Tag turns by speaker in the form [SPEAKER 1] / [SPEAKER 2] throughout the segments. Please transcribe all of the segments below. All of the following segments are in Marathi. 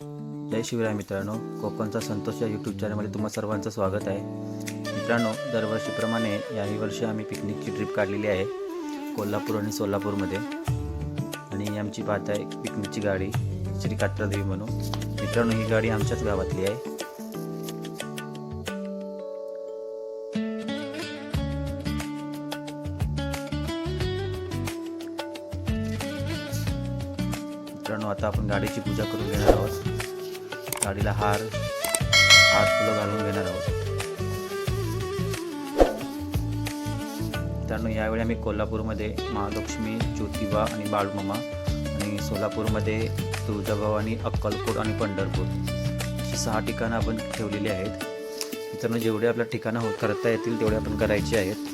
[SPEAKER 1] जय शिवराय मित्रांनो कोकणचा संतोष या यूट्यूब चॅनलमध्ये तुम्हा सर्वांचं स्वागत आहे. मित्रांनो दरवर्षीप्रमाणे याही वर्षी आम्ही पिकनिकची ट्रिप काढलेली आहे कोल्हापूर आणि सोलापूरमध्ये. आणि आमची पाहत आहे पिकनिकची गाडी श्री कात्रादेवी म्हणून. मित्रांनो ही गाडी आमच्याच गावातली आहे. मित्रांनो आता आपण गाडीची पूजा करून घेणार आहोत. साडीला हार हार फुलं घालून घेणार आहोत. त्यानं यावेळी आम्ही कोल्हापूरमध्ये महालक्ष्मी ज्योतिबा आणि बाळमामा आणि सोलापूरमध्ये तुळजाभवानी अक्कलकोट आणि पंढरपूर अशी सहा ठिकाणं आपण ठेवलेली आहेत. मित्रांनो जेवढे आपल्या ठिकाणं हो करता येतील तेवढे आपण करायचे आहेत.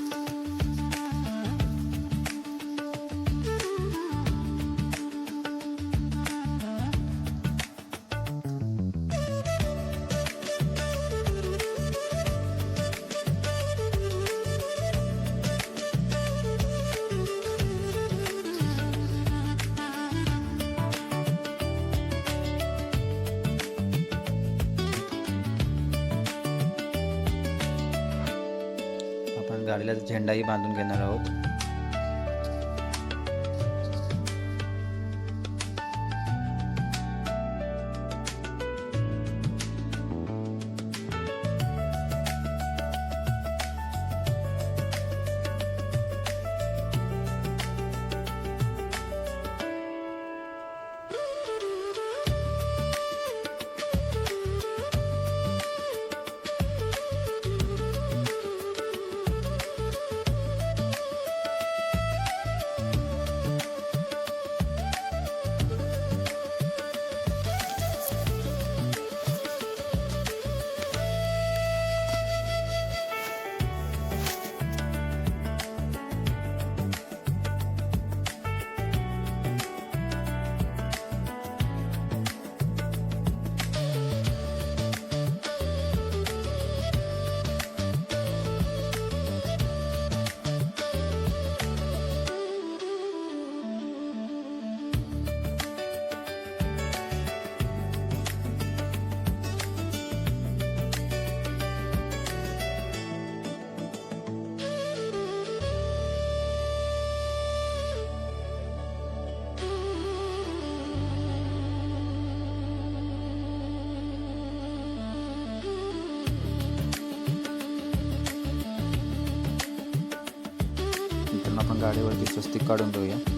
[SPEAKER 1] गाडीला झेंडाही बांधून घेणार आहोत. गाडीवरती स्वस्तिक काढून देऊया.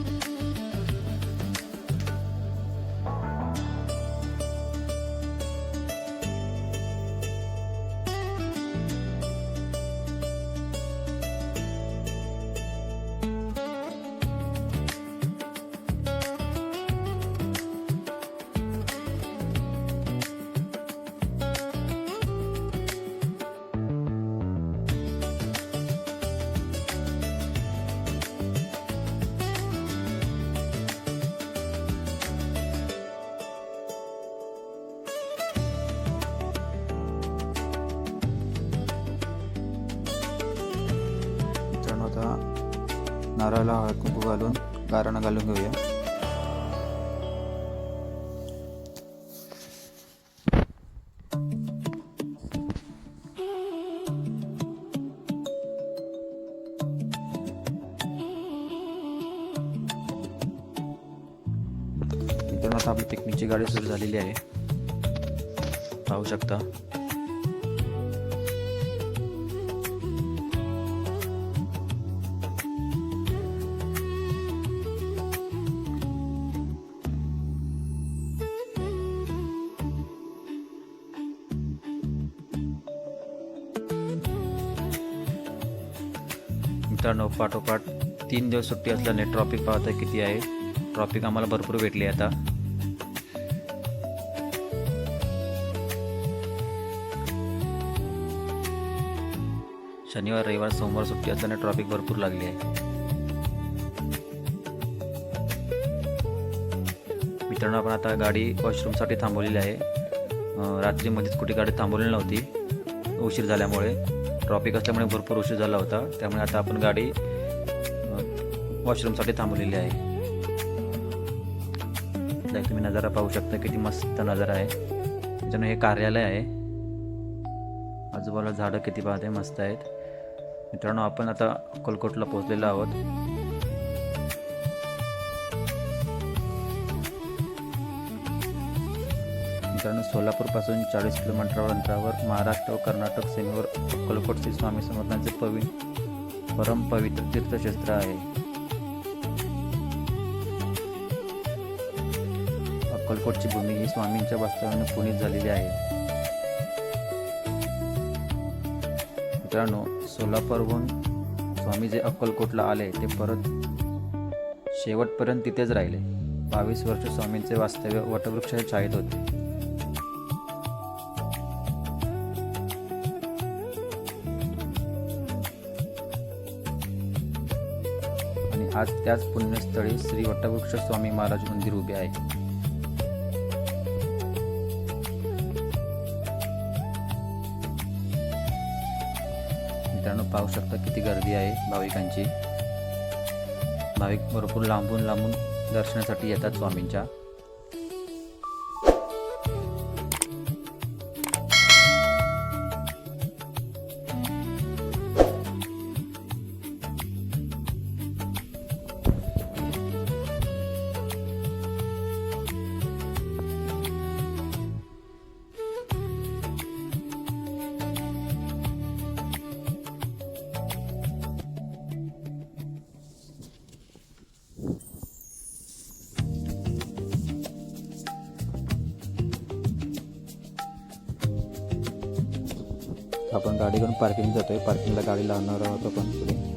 [SPEAKER 1] नारळाला हळद कुंकू घालून गाराणं घालून घेऊया. मित्रांनो आता आपली पिकनिकची गाडी सुरू झालेली आहे. पाहू शकता. मित्रांनो पाठोपाठ तीन दिवस सुट्टी असल्याने ट्रॉफिक पाहता किती आहे. ट्रॉफिक आम्हाला भरपूर भेटली आता. शनिवार रविवार सोमवार सुट्टी असल्याने ट्रॉफिक भरपूर लागली आहे. मित्रांनो आपण आता गाडी वॉशरूमसाठी थांबवलेली आहे. रात्रीमध्येच कुठे गाडी थांबवलेली नव्हती. उशीर झाल्यामुळे. ट्रॉफिक असल्यामुळे भरपूर उशीर झाला होता. त्यामुळे आता आपण गाडी वॉशरूमसाठी थांबवलेली आहे. तुम्ही नजारा पाहू शकता किती मस्त नजारा आहे. त्याच्यानं हे कार्यालय आहे. आजूबाजूला झाडं किती पाहते मस्त आहेत. मित्रांनो आपण आता कोलकोटला पोहोचलेलो आहोत. मित्रांनो सोलापूरपासून चाळीस किलोमीटर अंतरावर महाराष्ट्र व कर्नाटक सीमेवर अक्कलकोट श्री स्वामी समर्थांचे पवि परम पवित्र तीर्थक्षेत्र आहे. अक्कलकोटची भूमी ही स्वामींच्या वास्तव्याने पुणे झालेली आहे. मित्रांनो सोलापूरहून स्वामी जे अक्कलकोटला आले ते परत शेवटपर्यंत तिथेच राहिले. बावीस वर्ष स्वामींचे वास्तव्य वटवृक्षाच्या छायेत होते. आज त्याच पुण्यस्थळी श्री वटवृक्ष स्वामी महाराज मंदिर उभे आहे. मित्रांनो पाहू शकता किती गर्दी आहे भाविकांची. भाविक भरपूर लांबून लांबून दर्शनासाठी येतात स्वामींच्या. आपण गाडी घेऊन पार्किंग जातोय पार्किंगला गाडी लावणार आहोत आपण. पुढे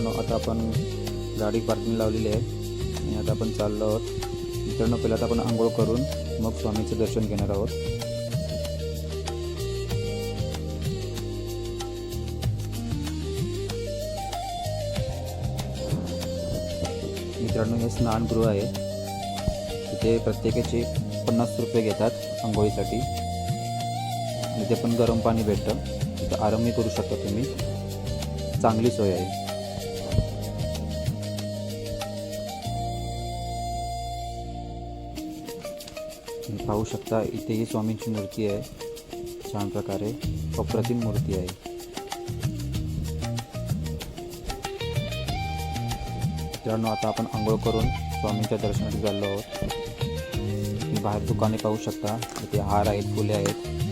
[SPEAKER 1] मित्रांनो आता आपण गाडी पार्किंग लावलेली आहे. आणि आता आपण चाललो आहोत. मित्रांनो पहिला आता आपण आंघोळ करून मग स्वामीचं दर्शन घेणार आहोत. मित्रांनो हे स्नानगृह आहे. तिथे प्रत्येकाचे पन्नास रुपये घेतात आंघोळीसाठी. तिथे पण गरम पाणी भेटतं. तिथं आरामही करू शकता तुम्ही. चांगली सोय आहे. पाहू शकता इथेही स्वामींची मूर्ती आहे. छान प्रकारे. अप्रतिम मूर्ती आहे. मित्रांनो आता आपण आंघोळ करून स्वामींच्या दर्शनासाठी चाललो आहोत. तुम्ही बाहेर दुकाने पाहू शकता. इथे हार आहेत फुले आहेत.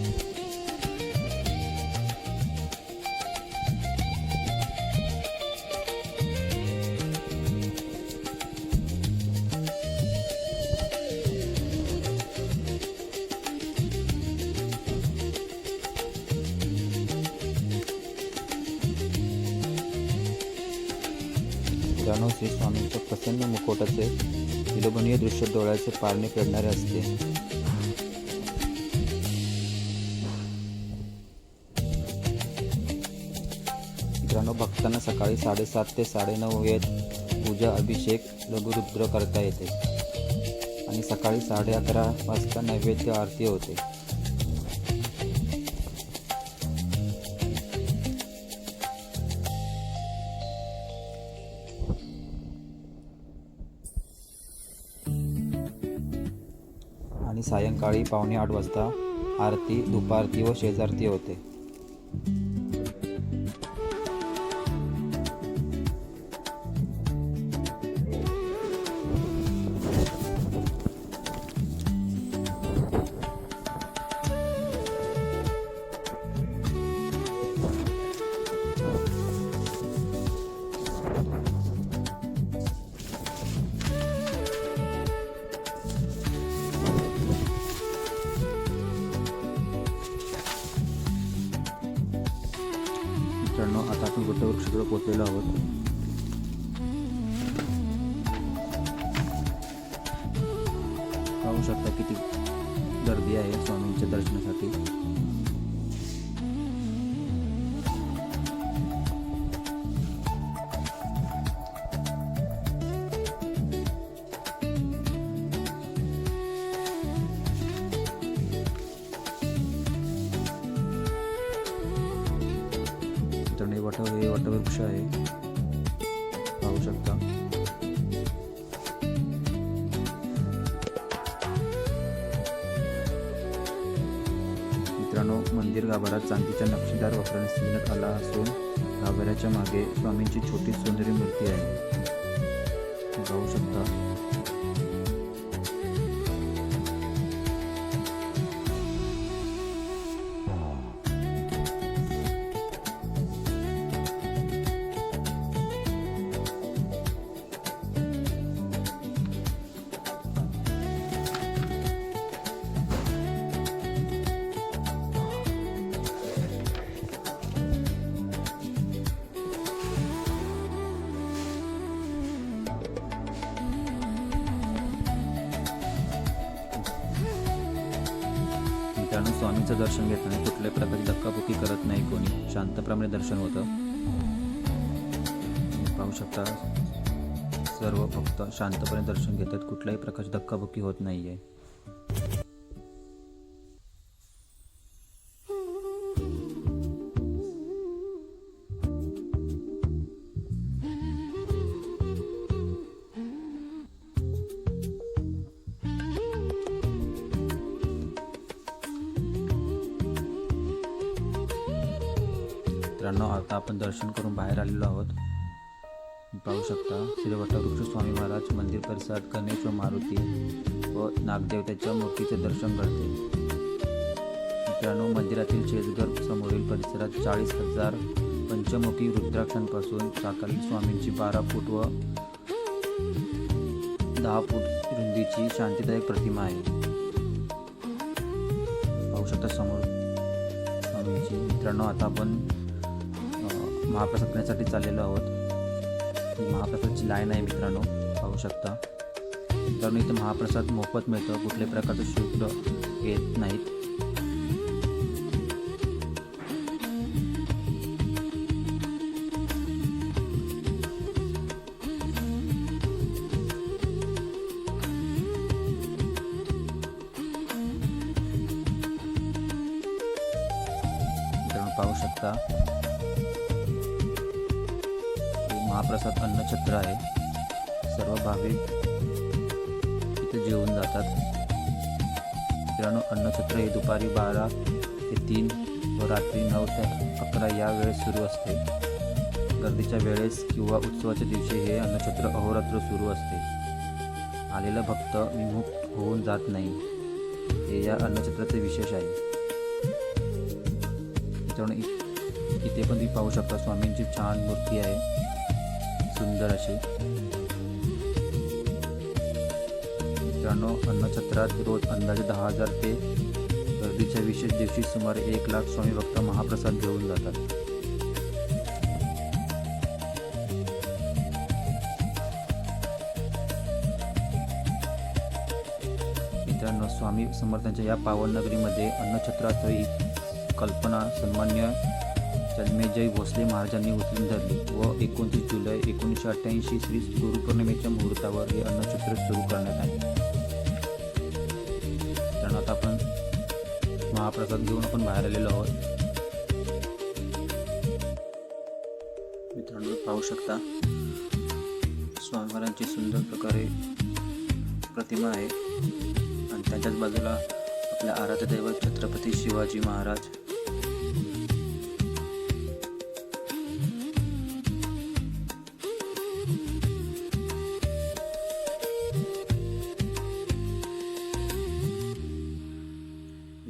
[SPEAKER 1] दृश्य डोळ्याचे पारणे फेडणारे असते. मित्रांनो भक्तांना सकाळी साडेसात ते साडेनऊ वेळेत पूजा अभिषेक लघुरुद्र करता येते. आणि सकाळी साडे अकरा वाजता नैवेद्य आरती होते. आणि सायंकाळी पावणे आठ वाजता आरती दुपारती व शेजारती होते. आपण पोचलेलो आहोत. पाहू शकता किती गर्दी आहे स्वामींच्या दर्शनासाठी. मित्रांनो हे वटवृक्ष आहे. पाहू शकता. मित्रांनो मंदिर गाभारात चांदीच्या नक्षीदार वापराने सजवण्यात आला असून गाभाऱ्याच्या मागे स्वामींची छोटी सुंदरी मूर्ती आहे. पाहू शकता. कारण स्वामींचं दर्शन घेताना कुठल्याही प्रकारची धक्काबुक्की करत नाही कोणी. शांतप्रमाणे दर्शन होतं. पाहू शकता सर्व फक्त शांतपणे दर्शन घेतात. कुठल्याही प्रकारची धक्काबुक्की होत नाही आहे मित्रांनो आता आपण दर्शन करून बाहेर आलेलो आहोत. पाहू शकता श्री वटवृक्ष स्वामी महाराज मंदिर परिसरात गणेश व मारुती व नागदेवतेच्या मूर्तीचे दर्शन घडते मित्रांनो मंदिरातील चेसगर समोरील परिसरात चाळीस हजार पंचमुखी रुद्राक्षांपासून साकाली स्वामींची बारा फूट व दहा फूट रुंदीची शांतीदायक प्रतिमा आहे. पाहू शकता समोर स्वामींची. मित्रांनो आता आपण महाप्रसाद करण्यासाठी चाललेलो आहोत. महाप्रसादची लाईन आहे मित्रांनो पाहू शकता. मित्रांनो इथे महाप्रसाद मोफत मिळतो. कुठल्याही प्रकारचं शुल्क घेत नाहीत. पाहू शकता. महाप्रसाद अन्नछत्र आहे. सर्व भाविक इथे जेवून जातात. मित्रांनो अन्नछत्र हे दुपारी बारा ते तीन व रात्री नऊ ते अकरा या वेळेस सुरू असते. गर्दीच्या वेळेस किंवा उत्सवाच्या दिवशी हे अन्नछत्र अहोरात्र सुरू असते. आलेला भक्त विमुक्त होऊन जात नाही. हे या अन्नछत्राचे विशेष आहे. मित्रांनो इथे पण तुम्ही पाहू शकता स्वामींची छान मूर्ती आहे. सुंदर असे मित्रांनो अन्नछत्रात रोज अंदाजे दहा हजार ते गर्दीच्या विशेष दिवशी सुमारे एक लाख स्वामी भक्त महाप्रसाद घेऊन जातात. मित्रांनो स्वामी समर्थांच्या या पावन नगरीमध्ये अन्नछत्राचं ही कल्पना सन्मान्य जन्मेजय भोसले महाराजांनी उचलून धरली व एकोणतीस जुलै एकोणीसशे अठ्ठ्याऐंशी श्री गुरुपौर्णिमेच्या मुहूर्तावर हे अन्नचित्र सुरू करण्यात आले. कारण आता आपण महाप्रसाद घेऊन आपण बाहेर आलेलो आहोत. मित्रांनो पाहू शकता स्वामी महाराजांची सुंदर प्रकारे प्रतिमा आहे. आणि त्याच्याच बाजूला आपल्या आराध्य दैवत छत्रपती शिवाजी महाराज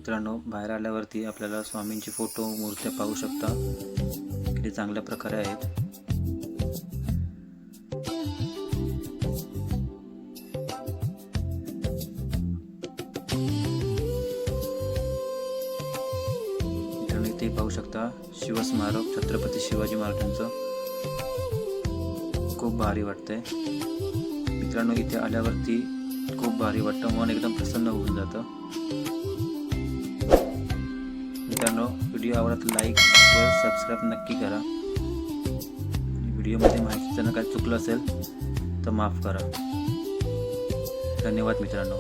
[SPEAKER 1] मित्रांनो बाहेर आल्यावरती आपल्याला स्वामींचे फोटो मूर्त्या पाहू शकता. किती चांगल्या प्रकारे आहेत. मित्रांनो इथे पाहू शकता शिवस्मारक छत्रपती शिवाजी महाराजांचं. खूप भारी वाटतंय. मित्रांनो इथे आल्यावरती खूप भारी वाटतं. मन एकदम प्रसन्न होऊन जातं. मित्रांनो व्हिडिओ आवडत लाईक शेअर सबस्क्राईब नक्की करा. व्हिडिओमध्ये माहिती जर काय चुकलं असेल तर माफ करा. धन्यवाद मित्रांनो.